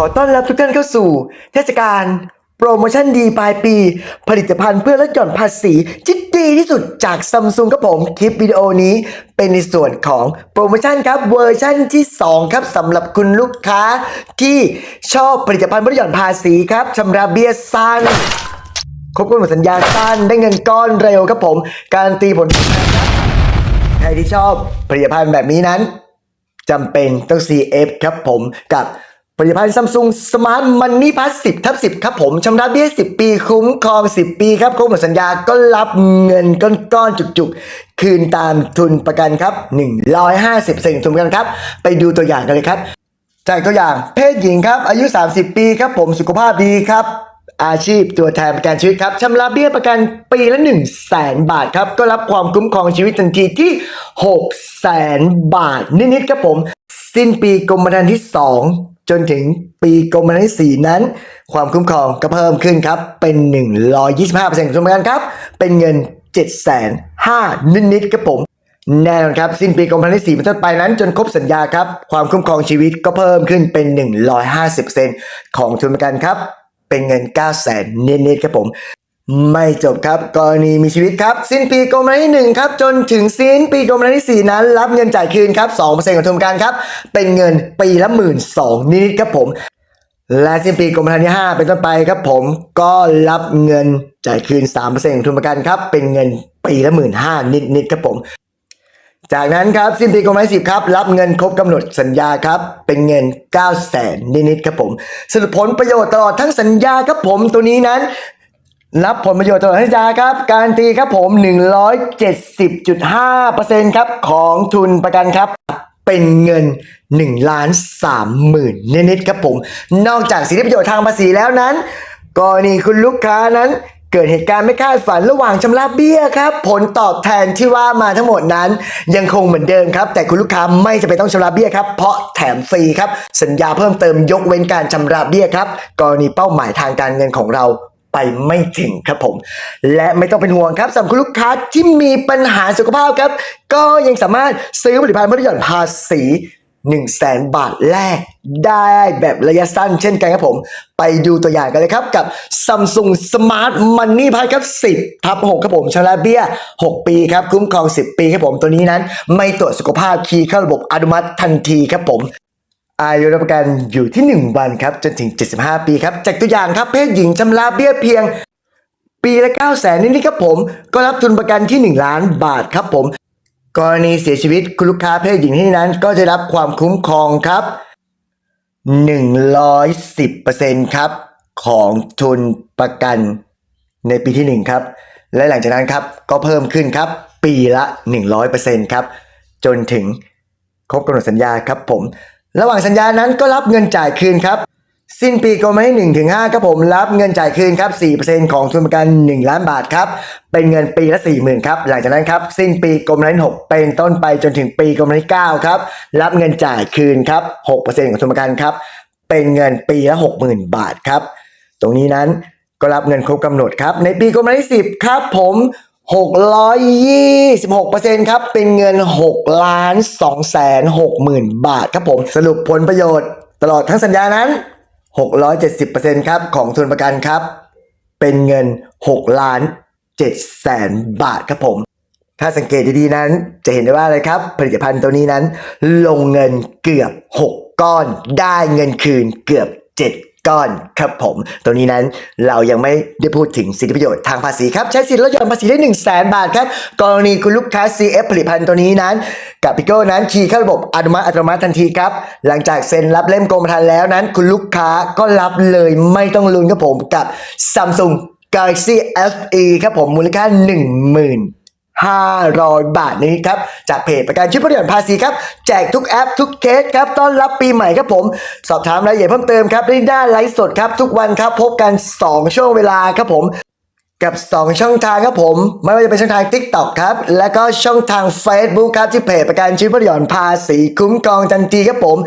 อต้อนรับทุกท่านเข้าสู่ เทศกาลโปรโมชั่นดีปลายปี ผลิตภัณฑ์เพื่อลดหย่อนภาษีที่ดีที่สุดจากซัมซุงครับผมคลิปวิดีโอนี้เป็นในส่วนของโปรโมชั่นครับเวอร์ชั่นที่ 2 ครับสำหรับคุณลูกค้าที่ชอบผลิตภัณฑ์ลดหย่อนภาษีครับชำระเบี้ยสั้นครบกำหนดสัญญาสั้นได้เงินก้อนเร็วครับผมการตีผลใครที่ชอบผลิตภัณฑ์แบบนี้นั้นจำเป็นต้อง CF ครับผมกับ ผลิตภัณฑ์ซัมซุงสมาร์ทมันนี่พัส10ทับ10ครับผมชำระเบี้ย10ปีคุ้มครอง10ปีครับครบหมดสัญญาก็รับเงินก้อนๆจุกๆ คืนตามทุนประกันครับ150เซนทุนประกันครับ ไปดูตัวอย่างกันเลยครับ จากตัวอย่างเพศหญิงครับ อายุ 30 ปีครับผมสุขภาพดีครับ อาชีพตัวแทนประกันชีวิตครับชำระเบี้ยประกันปีละ1 0 0 0 0แสนบาทครับก็รับความคุ้มครองชีวิตทันทีที่6 0 0แสนบาทนิดๆครับผม สิ้นปีกรมธรรม์ที่ 2 จนถึงปีกรมธรรม์ที่4นั้น ความคุ้มครองก็เพิ่มขึ้นครับ เป็น 125%ของทุนประกันครับ เป็นเงิน 7 5 0 0 0นิดๆครับผมแน่นอนครับสิ้นปีกรมธรรม์ที่4เป็นต้นไปนั้นจนครบสัญญาครับ ความคุ้มครองชีวิตก็เพิ่มขึ้นเป็น 150%ของทุนประกันครับ เป็นเงิน 9 0 0 0 0นิดๆครับผม ไม่จบครับกรณีมีชีวิตครับ สิ้นปีกรมธรรม์ที่1ครับจนถึงสิ้นปีกรมธรรม์ที่ 4 นั้น รับเงินจ่ายคืนครับ2%ของทุนกันครับ เป็นเงินปีละหมื่นสองนิดครับผม และสิ้นปีกรมธรรม์ที่ 5 เป็นต้นไปครับผมก็รับเงินจ่ายคืน 3%ของทุนประกันครับ เป็นเงินปีละหมื่นห้านิดๆครับผมจากนั้นครับสิ้นปีกรมธรรม์ที่10ครับรับเงินครบกำหนดสัญญาครับเป็นเงิน9 0 0แสนนิดๆครับผมสรุปผลประโยชน์ตลอดทั้งสัญญาครับผมตัวนี้นั้น รับผลประโยชน์ตลอดทั้งสัญญาครับ การตีครับผม 170.5%ครับของทุนประกันครับ เป็นเงิน1ล้าน3หมื่นนิดๆครับผม นอกจากสิทธิประโยชน์ทางภาษีแล้วนั้น กรณีคุณลูกค้านั้นเกิดเหตุการณ์ไม่คาดฝันระหว่างชำระเบี้ยครับ ผลตอบแทนที่ว่ามาทั้งหมดนั้น ยังคงเหมือนเดิมครับ แต่คุณลูกค้าไม่จำเป็นต้องชำระเบี้ยครับ เพราะแถมฟรีครับ สัญญาเพิ่มเติมยกเว้นการชำระเบี้ยครับ กรณีเป้าหมายทางการเงินของเรา ไปไม่ถึงครับผม และไม่ต้องเป็นห่วงครับสำหรับคุณลูกค้าที่มีปัญหาสุขภาพครับ ก็ยังสามารถซื้อผลิตภัณฑ์ลดหย่อนภาษี1 0 0 0 0แสนบาทแรกได้แบบระยะสั้นเช่นกันครับผม ไปดูตัวอย่างกันเลยครับกับ Samsung Smart Money Pass ครับ 10ทับ6ครับผมชำระเบี้ย 6 ปีครับคุ้มครอง 10 ปีครับผมตัวนี้นั้น ไม่ตรวจสุขภาพคีย์เข้าระบบอนุมัติทันทีครับผม อายุรับประกันอยู่ที่ 1 วันครับจนถึง 75 ปีครับจากตัวอย่างครับเพศหญิงชำระเบี้ยเพียง ปีละ 9 0 0แสนนี่ครับผม ก็รับทุนประกันที่ 1 ล้านบาทครับผม กรณีเสียชีวิตคุณลูกค้าเพศหญิงที่นั้น ก็จะรับความคุ้มครองครับ 110%ครับของทุนประกันในปีที่ 1 ครับ และหลังจากนั้นครับก็เพิ่มขึ้นครับ ปีละ 100%ครับจนถึงครบกำหนดสัญญาครับผม ระหว่างสัญญานั้นก็รับเงินจ่ายคืนครับ สิ้นปีกรมธรรม์ที่1ถึง5ครับผมรับเงินจ่ายคืนครับ4%ของทุนประกัน 1 ล้านบาทครับ เป็นเงินปีละ 40,000ครับหลังจากนั้นครับสิ้นปีกรมธรรม์ที่6เป็นต้นไปจนถึงปีกรมธรรม์ที่9ครับรับเงินจ่ายคืนครับ6%ของทุนประกันครับเป็นเงินปีละ 60,000 บาทครับ ตรงนี้นั้นก็รับเงินครบกำหนดครับ ในปีกรมธรรม์ที่10ครับผม 626%ครับ เป็นเงิน6ล้าน2แสน6หมื่นบาทครับผม สรุปผลประโยชน์ตลอดทั้งสัญญานั้น 670%ครับของทุนประกันครับ เป็นเงิน6ล้าน7แสนบาทครับผม ถ้าสังเกตดีๆนั้น จะเห็นได้ว่าอะไรครับ ผลิตภัณฑ์ตัวนี้นั้น ลงเงินเกือบ 6 ก้อน ได้เงินคืนเกือบ 7 ก้อนครับผมตัวนี้นั้นเรายังไม่ได้พูดถึงสิทธิประโยชน์ทางภาษีครับ ใช้สิทธิลดหย่อนภาษีได้ 1 0 0 0 0แบาทครับ กรณีคุณลูกค้า CF ผลิตภัณฑ์ตัวนี้นั้น กับพิโก้นั้นคีย์เข้าระบบอนุมัติอัตโนมัติทันทีครับ หลังจากเซ็นรับเล่มกรมธรรม์แล้วนั้น คุณลูกค้าก็รับเลยไม่ต้องลุ้นครับผมกับ Samsung Galaxy FE ครับผมมูลค่า 10,000 500 บาทนี้ครับ จากเพจประกันชีวิตประหยัดภาษีครับ แจกทุกแอปทุกเคสครับ ต้อนรับปีใหม่ครับผม สอบถามรายละเอียดเพิ่มเติมครับได้หน้าไลฟ์สดครับ ทุกวันครับ พบกัน 2 ช่วงเวลาครับผม กับ 2 ช่องทางครับผม ไม่ว่าจะเป็นช่องทาง TikTok ครับ และก็ช่องทาง Facebook ครับที่เพจประกันชีวิตประหยัดภาษีคุ้มครองทันทีครับผม